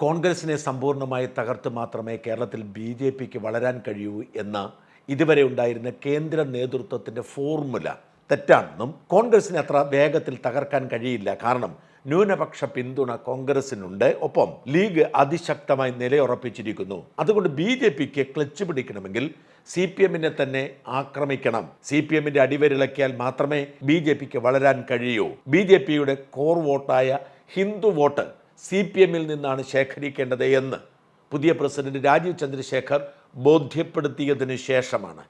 കോൺഗ്രസിനെ സമ്പൂർണമായി തകർത്ത് മാത്രമേ കേരളത്തിൽ ബി ജെ പിക്ക് വളരാൻ കഴിയൂ എന്ന ഇതുവരെ ഉണ്ടായിരുന്ന കേന്ദ്ര നേതൃത്വത്തിന്റെ ഫോർമുല തെറ്റാണെന്നും കോൺഗ്രസിനെ അത്ര വേഗത്തിൽ തകർക്കാൻ കഴിയില്ല. കാരണം ന്യൂനപക്ഷ പിന്തുണ കോൺഗ്രസിനുണ്ട്. ഒപ്പം ലീഗ് അതിശക്തമായി നിലയുറപ്പിച്ചിരിക്കുന്നു. അതുകൊണ്ട് ബി ജെ പിക്ക് ക്ലച്ച് പിടിക്കണമെങ്കിൽ സി പി എമ്മിനെ തന്നെ ആക്രമിക്കണം. സി പി എമ്മിന്റെ അടിവരിളക്കിയാൽ മാത്രമേ ബി ജെ പിക്ക് വളരാൻ കഴിയൂ. ബി ജെ പിയുടെ core vote Hindu vote C P എമ്മിൽ നിന്നാണ് ശേഖരിക്കേണ്ടത് എന്ന്. പുതിയ പ്രസിഡന്റ് രാജീവ് ചന്ദ്രശേഖർ ബോധ്യപ്പെടുത്തിയതിനു ശേഷമാണ്.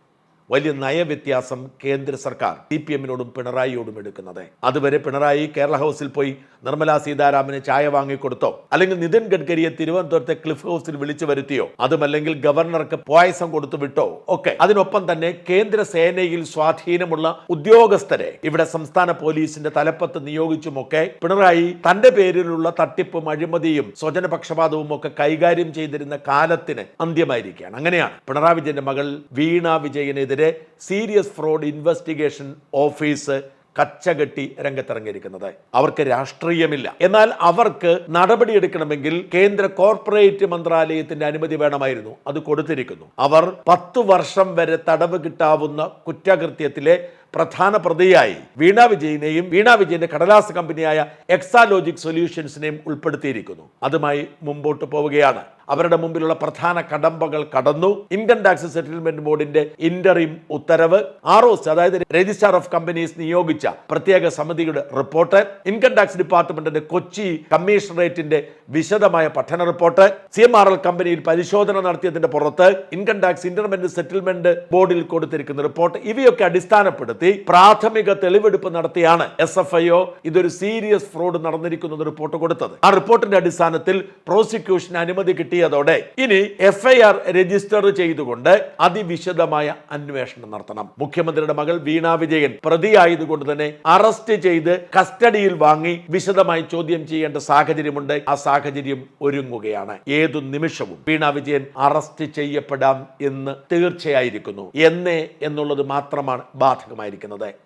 വലിയ നയവ്യത്യാസം കേന്ദ്ര സർക്കാർ സി പി എമ്മിനോടും പിണറായിയോടും എടുക്കുന്നത്. അതുവരെ പിണറായി കേരള ഹൗസിൽ പോയി നിർമ്മലാ സീതാരാമന് ചായ വാങ്ങിക്കൊടുത്തോ? അല്ലെങ്കിൽ നിതിൻ ഗഡ്കരിയെ തിരുവനന്തപുരത്തെ ക്ലിഫ് ഹൗസിൽ വിളിച്ചു വരുത്തിയോ? അതുമല്ലെങ്കിൽ ഗവർണർക്ക് പോയസം കൊടുത്തു വിട്ടോ? ഒക്കെ. അതിനൊപ്പം തന്നെ കേന്ദ്ര സേനയിൽ സ്വാധീനമുള്ള ഉദ്യോഗസ്ഥരെ ഇവിടെ സംസ്ഥാന പോലീസിന്റെ തലപ്പത്ത് നിയോഗിച്ചുമൊക്കെ പിണറായി തന്റെ പേരിലുള്ള തട്ടിപ്പും അഴിമതിയും സ്വജനപക്ഷപാതവും ഒക്കെ കൈകാര്യം ചെയ്തിരുന്ന കാലത്തിന് അന്ത്യമായിരിക്കുകയാണ്. അങ്ങനെയാണ് പിണറായി വിജയന്റെ മകൾ വീണ വിജയനെതിരെ സീരിയസ് ഫ്രോഡ് ഇൻവെസ്റ്റിഗേഷൻ ഓഫീസ് കച്ചകെട്ടി രംഗത്തിറങ്ങിയിരിക്കുന്നത്. അവർക്ക് രാഷ്ട്രീയമില്ല. എന്നാൽ അവർക്ക് നടപടിയെടുക്കണമെങ്കിൽ കേന്ദ്ര കോർപ്പറേറ്റ് മന്ത്രാലയത്തിന്റെ അനുമതി വേണമായിരുന്നു. അത് കൊടുത്തിരിക്കുന്നു. അവർ പത്തു വർഷം വരെ തടവ് കിട്ടാവുന്ന കുറ്റകൃത്യത്തിലെ പ്രധാന പ്രതിയായി വീണ വിജയനെയും വീണ വിജയന്റെ കടലാസ് കമ്പനിയായ എക്സാലോജിക് സൊല്യൂഷൻസിനെയും ഉൾപ്പെടുത്തിയിരിക്കുന്നു. അതുമായി മുമ്പോട്ട് പോവുകയാണ്. അവരുടെ മുമ്പിലുള്ള പ്രധാന കടമ്പകൾ കടന്നു. ഇൻകം ടാക്സ് സെറ്റിൽമെന്റ് ബോർഡിന്റെ ഇന്ററിം ഉത്തരവ്. ആർ ഒസ് അതായത് രജിസ്ട്രാർ ഓഫ് കമ്പനീസ് നിയോഗിച്ച പ്രത്യേക സമിതിയുടെ റിപ്പോർട്ട്. ഇൻകം ടാക്സ് ഡിപ്പാർട്ട്മെന്റിന്റെ കൊച്ചി കമ്മീഷണറേറ്റിന്റെ വിശദമായ പഠന report. C M R L കമ്പനിയിൽ പരിശോധന നടത്തിയതിന്റെ പുറത്ത് ഇൻകം ടാക്സ് ഇന്റർമെന്റ് സെറ്റിൽമെന്റ് ബോർഡിൽ കൊടുത്തിരിക്കുന്ന റിപ്പോർട്ട്. ഇവയൊക്കെ അടിസ്ഥാനപ്പെടുത്തി പ്രാഥമിക തെളിവെടുപ്പ് നടത്തിയാണ് എസ് എഫ് ഐ ഇതൊരു സീരിയസ് ഫ്രോഡ് നടന്നിരിക്കുന്നത് റിപ്പോർട്ട് കൊടുത്തത്. ആ റിപ്പോർട്ടിന്റെ അടിസ്ഥാനത്തിൽ പ്രോസിക്യൂഷൻ അനുമതി കിട്ടിയതോടെ ഇനി എഫ് ഐ ആർ രജിസ്റ്റർ ചെയ്തുകൊണ്ട് അതിവിശദമായ അന്വേഷണം നടത്തണം. മുഖ്യമന്ത്രിയുടെ മകൾ വീണ വിജയൻ പ്രതിയായതുകൊണ്ട് തന്നെ അറസ്റ്റ് ചെയ്ത് കസ്റ്റഡിയിൽ വാങ്ങി വിശദമായി ചോദ്യം ചെയ്യേണ്ട സാഹചര്യമുണ്ട്. ആ സാഹചര്യം ഒരുങ്ങുകയാണ്. ഏതു നിമിഷവും വീണ വിജയൻ അറസ്റ്റ് ചെയ്യപ്പെടാം എന്ന് തീർച്ചയായിരിക്കുന്നു. എന്നേ എന്നുള്ളത് മാത്രമാണ് ബാധകമായിരിക്കുന്നത്